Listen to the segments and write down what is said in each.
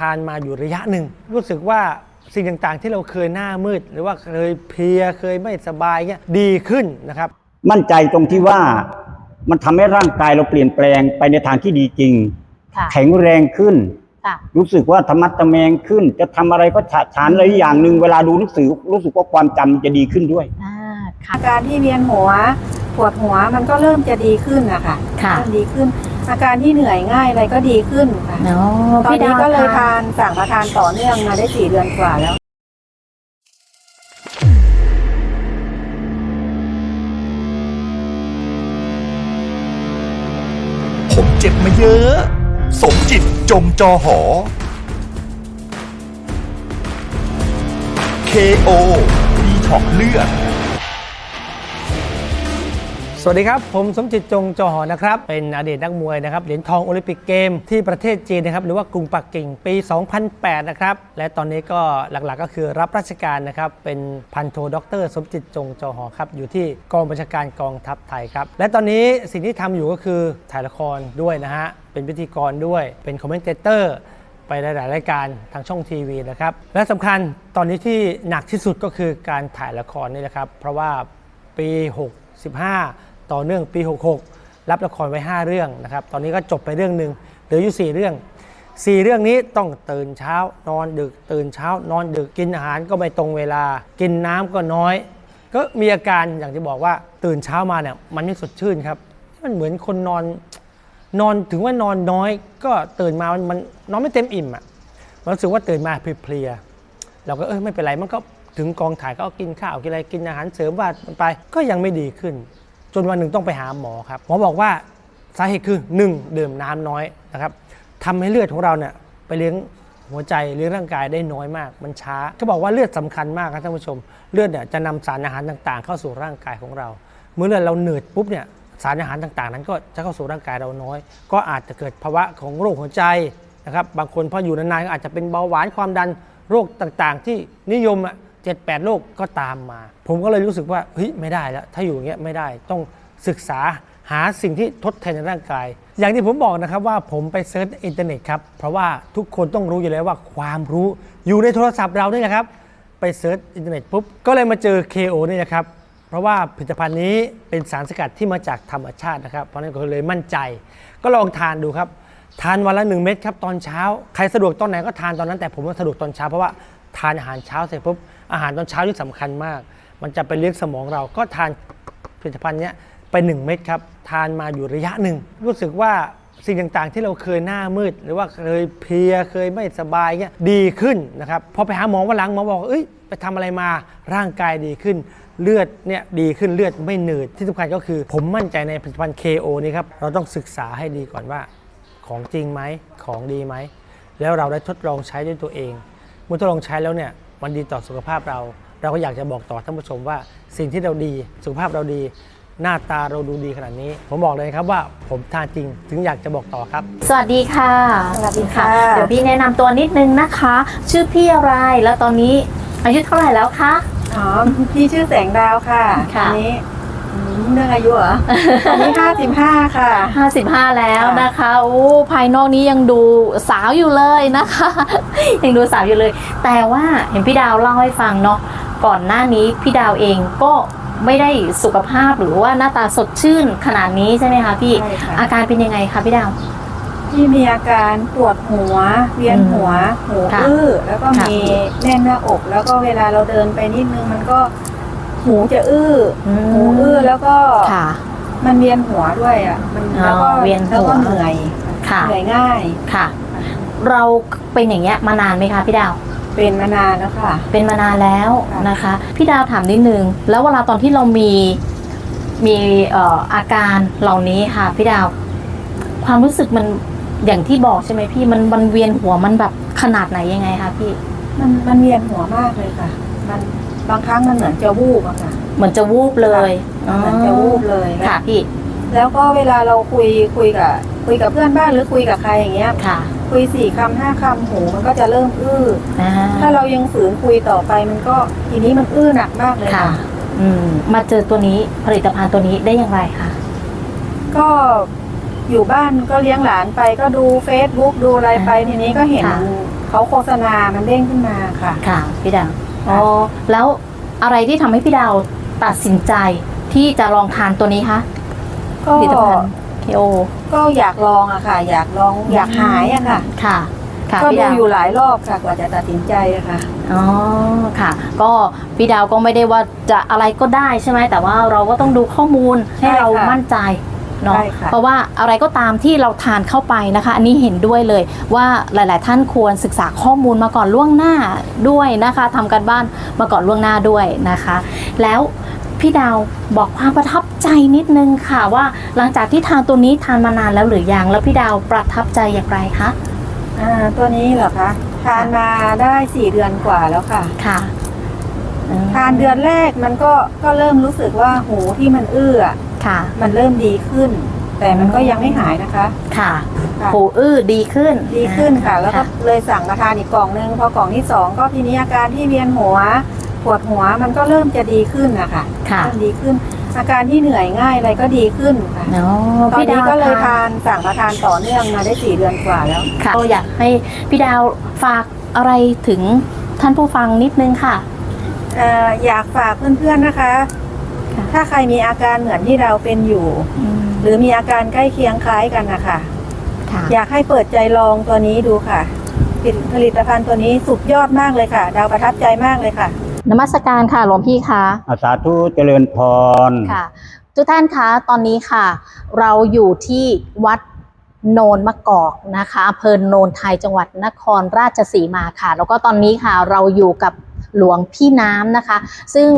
ทานมาอยู่ระยะหนึ่ง รู้สึกว่าสิ่งต่างๆ ที่เราเคยหน้ามืด หรือว่าเคยเพลียเคยไม่สบายเงี้ยดีขึ้นนะครับ มั่นใจตรงที่ว่ามันทำให้ร่างกายเราเปลี่ยนแปลงไปในทางที่ดีจริง ค่ะ แข็งแรงขึ้น ค่ะ รู้สึกว่าธรรมะตะแมงขึ้น จะทำอะไรก็ฉะฉานอะไรอย่างหนึ่งเวลาดูหนังสือรู้สึกว่าความจำมันจะดีขึ้นด้วย อ่า ค่ะ อาการที่เวียนหัวปวดหัวมันก็เริ่มจะดีขึ้นนะคะค่ะ เริ่มดีขึ้น อาการที่เหนื่อยง่ายอะไรก็ดีขึ้นค่ะเนาะตอนพี่ดานี้วก็เลยคะทานสั่งมาทานต่อเนื่องมาได้สี่เดือนกว่าแล้ว ผมเจ็บมาเยอะ สมจิตจมจอหอ KO ดีท็อกเลือด สวัสดีครับ ผมสมจิตจงจอหอนะครับ เป็นอดีตนักมวยนะครับ เหรียญทองโอลิมปิกเกมที่ประเทศจีนนะครับ หรือว่ากรุงปักกิ่งปี 2008 นะครับ และตอนนี้ก็หลักๆก็คือรับราชการนะครับ เป็นพันโทด็อกเตอร์สมจิตจงจอหอครับ อยู่ที่กองบัญชาการกองทัพไทยครับ และตอนนี้สิ่งที่ทำอยู่ก็คือถ่ายละครด้วยนะฮะ เป็นพิธีกรด้วย เป็นคอมเมนเตอร์ไปหลาย ๆ รายการทางช่องทีวีนะครับ และสำคัญตอนนี้ที่หนักที่สุดก็คือการถ่ายละครนี่แหละครับ เพราะว่าปี65 ต่อเนื่องปี 66 รับละครไว้ 5 เรื่องนะครับ ตอนนี้ก็จบไปเรื่องหนึ่งเหลืออยู่ 4 เรื่อง 4 เรื่องนี้ต้องตื่นเช้านอนดึก ตื่นเช้านอนดึกกินอาหารก็ไม่ตรงเวลา กินน้ำก็น้อย ก็มีอาการอย่างที่บอกว่าตื่นเช้ามาเนี่ยมันไม่สดชื่นครับ มันเหมือนคนนอนนอนถึงว่านอนน้อย ก็ตื่นมามันมันนอนไม่เต็มอิ่มอะมันรู้สึกว่าตื่นมาเพลียเราก็เออไม่เป็นไรมันก็ถึงกองถ่ายก็กินข้าวกินอะไรกินอาหารเสริมว่ามันไปก็ยังไม่ดีขึ้น จนวันหนึ่งต้องไปหาหมอครับหมอบอกว่าสาเหตุคือ 1. ดื่มน้ำน้อยนะครับทำให้เลือดของเราเนี่ยไปเลี้ยงหัวใจเลี้ยงร่างกายได้น้อยมาก มันช้าเขาบอกว่าเลือดสำคัญมากครับท่านผู้ชม เลือดเนี่ยจะนำสารอาหารต่างๆ เข้าสู่ร่างกายของเรา เมื่อเลือดเราเหนืดปุ๊บเนี่ยสารอาหารต่างๆ นั้นก็จะเข้าสู่ร่างกายเราน้อย ก็อาจจะเกิดภาวะของโรคหัวใจนะครับบางคนพออยู่นานๆก็อาจจะเป็นเบาหวานความดันโรคต่างๆ ที่นิยมอะ เจ็ดแปดโรคก็ตามมา ผมก็เลยรู้สึกว่าเฮ้ยไม่ได้แล้ว ถ้าอยู่อย่างเงี้ยไม่ได้ต้องศึกษาหาสิ่งที่ทดแทนในร่างกาย อย่างที่ผมบอกนะครับว่าผมไปเซิร์ชอินเทอร์เน็ตครับเพราะว่าทุกคนต้องรู้อยู่แล้วว่าความรู้อยู่ในโทรศัพท์เรานี่แหละครับไปเซิร์ชอินเทอร์เน็ตปุ๊บก็เลยมาเจอ KO นี่นะครับเพราะว่าผลิตภัณฑ์นี้เป็นสารสกัดที่มาจากธรรมชาตินะครับ เพราะฉะนั้นก็เลยมั่นใจ ก็ลองทานดูครับ ทานวันละ 1 เม็ดครับตอนเช้า ใครสะดวกตอนไหนก็ทานตอนนั้นแต่ผมว่าสะดวกตอนเช้าเพราะว่า ทานอาหารเช้าเสร็จปุ๊บอาหารตอนเช้าที่สำคัญมาก มันจะไปเลี้ยงสมองเราก็ทานผลิตภัณฑ์เนี้ยไป 1 เม็ดครับ ทานมาอยู่ระยะหนึ่ง รู้สึกว่าสิ่งต่างๆ ที่เราเคยหน้ามืด หรือว่าเคยเพลียเคยไม่สบายเงี้ยดีขึ้นนะครับพอไปหาหมอวันหลังหมอบอกเอ้ยไปทำอะไรมาร่างกายดีขึ้น เลือดเนี่ยดีขึ้นเลือดไม่หนืดที่สำคัญก็คือ ผมมั่นใจในผลิตภัณฑ์ KO นี้ครับเราต้องศึกษาให้ดีก่อนว่า ของจริงไหมของดีไหมแล้วเราได้ทดลองใช้ด้วยตัวเอง มื่อทดลองใช้แล้วเนี่ยมันดีต่อสุขภาพเรา เราก็อยากจะบอกต่อท่านผู้ชมว่าสิ่งที่เราดีสุขภาพเราดี หน้าตาเราดูดีขนาดนี้ ผมบอกเลยครับว่าผมทานจริงถึงอยากจะบอกต่อครับ สวัสดีค่ะ สวัสดีค่ะ เดี๋ยวพี่แนะนำตัวนิดนึงนะคะ ชื่อพี่อะไรแล้วตอนนี้อายุเท่าไหร่แล้วคะอ๋อพี่ชื่อแสงดาวค่ะค่ะอันนี้อืมเรื่องอายุเหรอตอนนี้ห้าสิบห้าค่ะ55แล้วค่ะนะคะ โอ้ ภายนอกนี้ยังดูสาวอยู่เลยนะคะ ยังดูสาวอยู่เลย แต่ว่าเห็นพี่ดาวเล่าให้ฟังเนาะก่อนหน้านี้พี่ดาวเองก็ไม่ได้สุขภาพหรือว่าหน้าตาสดชื่นขนาดนี้ใช่ไหมคะพี่ใช่ค่ะ อาการเป็นยังไงคะพี่ดาว ที่มีอาการปวดหัว เวียนหัว หูค่ะอื้อแล้วก็ค่ะ มีแน่นหน้าอก แล้วก็เวลาเราเดินไปนิดนึงมันก็หูจะอื้ออมหูอื้อแล้วก็ค่ะ มันเวียนหัวด้วยอะ มันอ๋อแล้วก็เวียนหัว แล้วก็เหนื่อยค่ะ เหนื่อยง่าย ค่ะ เรา เป็นอย่างเงี้ยมานานไหมคะพี่ดาว เป็นมานานแล้วค่ะ เป็นมานานแล้วค่ะนะคะ พี่ดาวถามนิดนึง แล้วเวลาตอนที่เรามีมีเอ่ออาการเหล่านี้ค่ะ พี่ดาว ความรู้สึกมันอย่างที่บอกใช่ไหมพี่มันมันเวียนหัวมันแบบขนาดไหนยังไงคะพี่ มันมันเวียนหัวมากเลยค่ะ มันบางครั้งมันเหมือนจะวูบอะค่ะ เหมือนจะวูบเลยเหมือนจะวูบเลยนะค่ะพี่ แล้วก็เวลาเราคุยคุยกับคุยกับเพื่อนบ้านหรือคุยกับใครอย่างเงี้ย ค่ะ คุยสี่คำห้าคำหูมันก็จะเริ่มอื้ออ่าถ้าเรายังฝืนคุยต่อไปมันก็ทีนี้มันอื้อหนักมากเลยค่ะ ค่ะ อืม มาเจอตัวนี้ผลิตภัณฑ์ตัวนี้ได้อย่างไรคะ ก็อยู่บ้านก็เลี้ยงหลานไปก็ดู Facebook ดูอะไรไปทีนี้ก็เห็นเขาโฆษณามันเด้งขึ้นมาค่ะ ค่ะ พี่ดาวอ๋อ แล้วอะไรที่ทำให้พี่ดาวตัดสินใจที่จะลองทานตัวนี้คะ ก็ผลิตภัณฑ์ KO ก็อยากลองอะค่ะ อยากลองอยากหายอะค่ะ ค่ะค่ะก็พี่ดูดาวอยู่หลายรอบค่ะกว่าจะตัดสินใจอะค่ะอ๋อค่ะ ก็พี่ดาวก็ไม่ได้ว่าจะอะไรก็ได้ใช่ไหมแต่ว่าเราก็ต้องดูข้อมูลให้ใช่ค่ะเรามั่นใจเนาะใช่ค่ะเพราะว่าอะไรก็ตามที่เราทานเข้าไปนะคะ อันนี้เห็นด้วยเลยว่าหลาย ๆ ท่านควรศึกษาข้อมูลมาก่อนล่วงหน้าด้วยนะคะทำการบ้านมาก่อนล่วงหน้าด้วยนะคะ แล้ว พี่ดาวบอกความประทับใจนิดนึงค่ะว่าหลังจากที่ทานตัวนี้ทานมานานแล้วหรือยังแล้วพี่ดาวประทับใจอย่างไรคะอ่าตัวนี้เหรอคะทานมาได้สี่เดือนกว่าแล้วค่ะค่ะอืมทานเดือนแรกมันก็ก็เริ่มรู้สึกว่าหูที่มันอื้ออะค่ะ มันเริ่มดีขึ้น แต่มันก็ยังไม่หายนะคะค่ะค่ะหูอื้อดีขึ้นดีขึ้นค่ะ แล้วก็เลยสั่งมาทานอีกกล่องนึงพอกล่องที่สองก็ทีนี้อาการที่เวียนหัว ปวดหัวมันก็เริ่มจะดีขึ้นนะคะค่ะเริ่มดีขึ้น อาการที่เหนื่อยง่ายอะไรก็ดีขึ้นค่ะเนาะตอนพี่ดานี้วก็เลยทานสั่งมาทานต่อเนื่องมาได้สี่เดือนกว่าแล้ว ค่ะก็อยากให้พี่ดาวฝากอะไรถึงท่านผู้ฟังนิดนึงค่ะ เอ่ออยากฝากเพื่อนๆนะคะ ค่ะ ถ้าใครมีอาการเหมือนที่เราเป็นอยู่ หรือมีอาการใกล้เคียงคล้ายกันนะคะ ค่ะ อยากให้เปิดใจลองตัวนี้ดูค่ะผลิตผลิตภัณฑ์ตัวนี้สุดยอดมากเลยค่ะ ดาวประทับใจมากเลยค่ะ นมัสการค่ะหลวงพี่คะอาสาธุเจริญพรค่ะ ทุกท่านคะตอนนี้ค่ะ เราอยู่ที่วัดโนนมะกอกนะคะอำเภอโนนไทยจังหวัดนครราชสีมาค่ะ แล้วก็ตอนนี้ค่ะเราอยู่กับหลวงพี่น้ำนะคะ ซึ่ง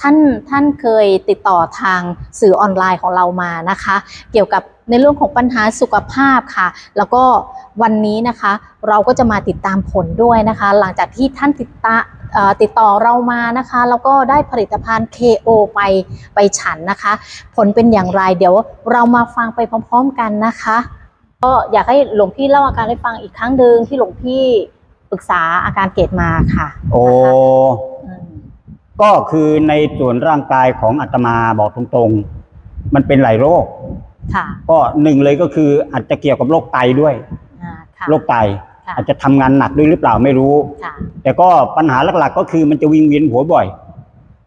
ท่านท่านเคยติดต่อทางสื่อออนไลน์ของเรามานะคะ เกี่ยวกับในเรื่องของปัญหาสุขภาพค่ะ แล้วก็วันนี้นะคะ เราก็จะมาติดตามผลด้วยนะคะ หลังจากที่ท่านติดตาเอ่อ ติดต่อเรามานะคะ แล้วก็ได้ผลิตภัณฑ์ KO ไปไปฉันนะคะ ผลเป็นอย่างไรเดี๋ยวเรามาฟังไปพร้อมๆกันนะคะ ก็อยากให้หลวงพี่เล่าอาการให้ฟังอีกครั้งหนึ่งที่หลวงพี่ปรึกษาอาการเกตมาค่ะ โอ้อืมก็คือในส่วนร่างกายของอาตมาบอกตรงๆ มันเป็นหลายโรคค่ะก็หนึ่งเลยก็คืออาจจะเกี่ยวกับโรคไตด้วยอ่าค่ะโรคไตค่ะ อาจจะทำงานหนักด้วยหรือเปล่าไม่รู้ค่ะแต่ก็ปัญหาหลักๆ ก็คือมันจะวิงเวียนหัวบ่อย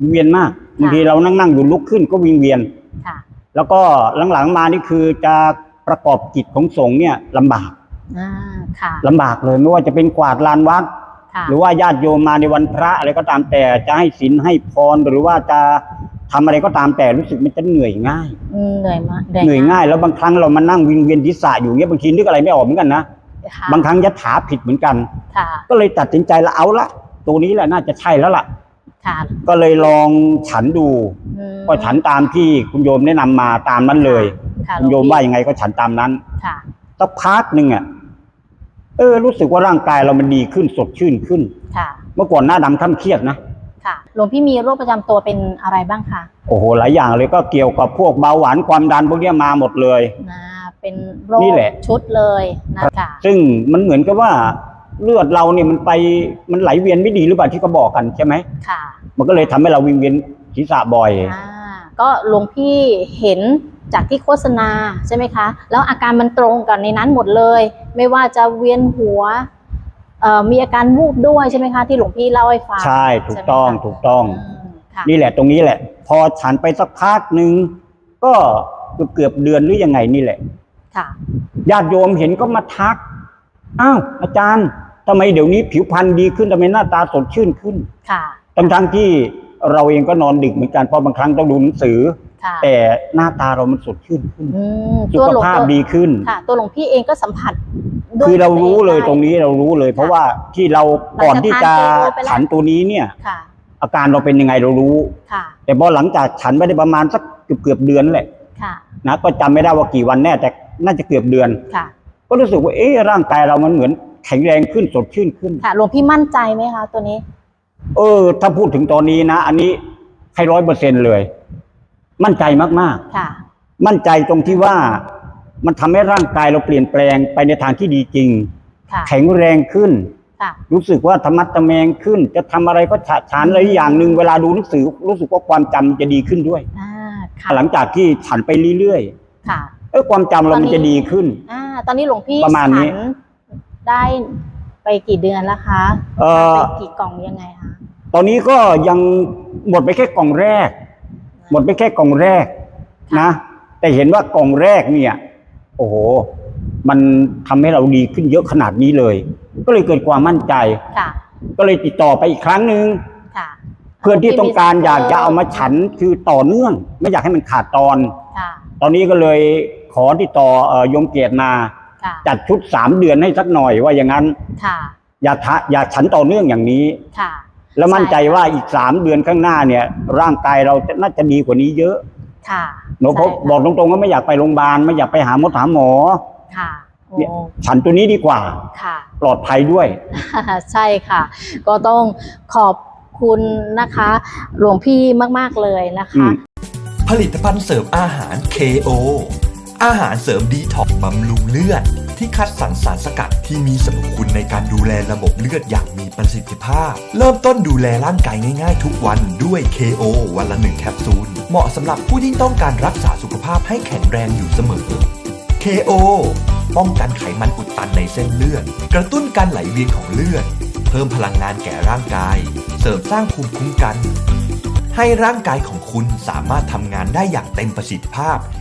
วิงเวียนมากบางทีเรานั่งนั่งๆอยู่ลุกขึ้นก็วิงเวียนค่ะแล้วก็หลังๆมานี่คือจะประกอบกิจของสงฆ์เนี่ยลำบากอ่าค่ะลำบากเลยไม่ว่าจะเป็นกวาดลานวัดค่ะหรือว่าญาติโยมมาในวันพระอะไรก็ตามแต่จะให้ศีลให้พรหรือว่าจะทำอะไรก็ตามแต่รู้สึกมันจะเหนื่อยง่ายอืมเหนื่อยมากเหนื่อยง่าย แล้วบางครั้งเรามานั่งวิงเวียนศีรษะอยู่เงี้ยบางทีนึกอะไรไม่ออกเหมือนกันนะ ค่ะบางครั้งยะถาผิดเหมือนกัน ค่ะ ก็เลยตัดสินใจละเอาละตัวนี้แหละน่าจะใช่แล้วล่ะ ค่ะก็เลยลองฉันดู อืมก็ฉันตามที่คุณโยมแนะนำมาตามนั้นเลยค่ะคุณโยมว่ายังไงก็ฉันตามนั้นค่ะ สักพักหนึ่งอะเออ รู้สึกว่าร่างกายเรามันดีขึ้นสดชื่นขึ้น ค่ะ เมื่อก่อนหน้าดำข้ามเครียดนะ ค่ะ หลวงพี่มีโรคประจำตัวเป็นอะไรบ้างคะโอ้โห หลายอย่างเลยก็เกี่ยวกับพวกเบาหวานความดันพวกเนี้ยมาหมดเลย นะ เป็นโรคนี่แหละ ชุดเลยนะคะ ซึ่งมันเหมือนกับว่าเลือดเราเนี่ยมันไปมันไหลเวียนไม่ดีหรือเปล่าที่เขาบอกกันใช่ไหมค่ะมันก็เลยทำให้เราวิงเวียนศีรษะบ่อย อ่าก็หลวงพี่เห็นจากที่โฆษณาใช่ไหมคะ แล้วอาการมันตรงกับในนั้นหมดเลย ไม่ว่าจะเวียนหัวเอ่อมีอาการวูบด้วยใช่ไหมคะ ที่หลวงพี่เล่าให้ฟังใช่ถูกต้องใช่ไหมคะถูกต้อง มค่ะนี่แหละตรงนี้แหละ พอฉันไปสักพักหนึ่งก็เกือบเกือบๆเดือนหรือยังไงนี่แหละค่ะ ญาติโยมเห็นก็มาทัก อ้าวอาจารย์ทำไมเดี๋ยวนี้ผิวพรรณดีขึ้นทำไมหน้าตาสดชื่นขึ้นค่ะทั้งทั้งๆที่เราเองก็นอนดึกเหมือนกันเพราะบางครั้งต้องดูหนังสือค่ะแต่หน้าตาเรามันสดชื่นขึ้นอืมสุตัวขหลวงภาพตัวดีขึ้นค่ะตัวหลวงพี่เองก็สัมผัสด้วยคือเรารู้เลยได้ตรงนี้เรารู้เลย เพราะว่าที่เราก่อนที่จะหลังจากทาน KO ไปแล้วฉันตัวนี้เนี่ยค่ะอาการเราเป็นยังไงเรารู้ค่ะแต่พอหลังจากฉันไม่ได้ประมาณสักเกือบเกือบๆเดือนแหละค่ะนะก็จำไม่ได้ว่ากี่วันแน่แต่ น่าจะเกือบเดือน ค่ะ ก็รู้สึกว่าเอ๊ะร่างกายเรามันเหมือนแข็งแรงขึ้นสดชื่นขึ้น ค่ะหลวงพี่มั่นใจไหมคะ ตัวนี้ เออ ถ้าพูดถึงตอนนี้นะ อันนี้ให้ร้อยเปอร์เซ็นเลย มั่นใจมากค่ะ ๆ มั่นใจตรงที่ว่ามันทำให้ร่างกายเราเปลี่ยนแปลงไปในทางที่ดีจริง ค่ะ แข็งแรงขึ้น ค่ะ รู้สึกว่าธรรมัดตะแมงขึ้น จะทำอะไรก็ฉะฉานอะไรอย่างหนึ่งเวลาดูหนังสือรู้สึกว่าความจำมันจะดีขึ้นด้วย อ่า ค่ะ หลังจากที่ฉันไปเรื่อยค่ะๆ เออความจำเรามันจะดีขึ้น อ่า ตอนนี้หลวงพี่ประมาณนี้ ฉันได้ไปกี่เดือนแล้วคะเอ่อทานไปกี่กล่องยังไงคะตอนนี้ก็ยังหมดไปแค่กล่องแรก หมดไปแค่กล่องแรกนะ แต่เห็นว่ากล่องแรกเนี่ย โอ้โห มันทำให้เราดีขึ้นเยอะขนาดนี้เลย ก็เลยเกิดความมั่นใจ ค่ะ ก็เลยติดต่อไปอีกครั้งหนึ่งค่ะ เพื่อนที่ต้องการอยากจะเอามาฉันคือต่อเนื่อง ไม่อยากให้มันขาดตอน ค่ะ ตอนนี้ก็เลย ขอติดต่อเอ่อยมเกียรติมา ค่ะจัดชุดสามเดือนให้สักหน่อยว่าอย่างนั้น ค่ะอย่าทะอย่าฉันต่อเนื่องอย่างนี้ ค่ะ แล้วมั่นใจว่าอีกสามเดือนข้างหน้าเนี่ย ร่างกายเราจะน่าจะดีกว่านี้เยอะค่ะหนูเพราะใช่ค่ะบอกตรงๆว่าไม่อยากไปโรงพยาบาลไม่อยากไปหาหมอหาหมอ ค่ะโอ้เนี่ย ฉันตัวนี้ดีกว่า ค่ะ ปลอดภัยด้วย ใช่ค่ะ ก็ต้องขอบคุณนะคะ หลวงพี่มาก ๆ เลยนะอืคะ ม ผลิตภัณฑ์เสริมอาหาร KO อาหารเสริมดีท็อกซ์บำรุงเลือด ที่คัดสรรสารสกัดที่มีสรรพคุณในการดูแลระบบเลือดอย่างมีประสิทธิภาพ เริ่มต้นดูแลร่างกายง่ายๆ ทุกวันด้วย KO วันละหนึ่งแคปซูล เหมาะสำหรับผู้ที่ต้องการรักษาสุขภาพให้แข็งแรงอยู่เสมอ KO ป้องกันไขมันอุดตันในเส้นเลือด กระตุ้นการไหลเวียนของเลือด เพิ่มพลังงานแก่ร่างกาย เสริมสร้างภูมิคุ้มกัน ให้ร่างกายของคุณสามารถทำงานได้อย่างเต็มประสิทธิภาพ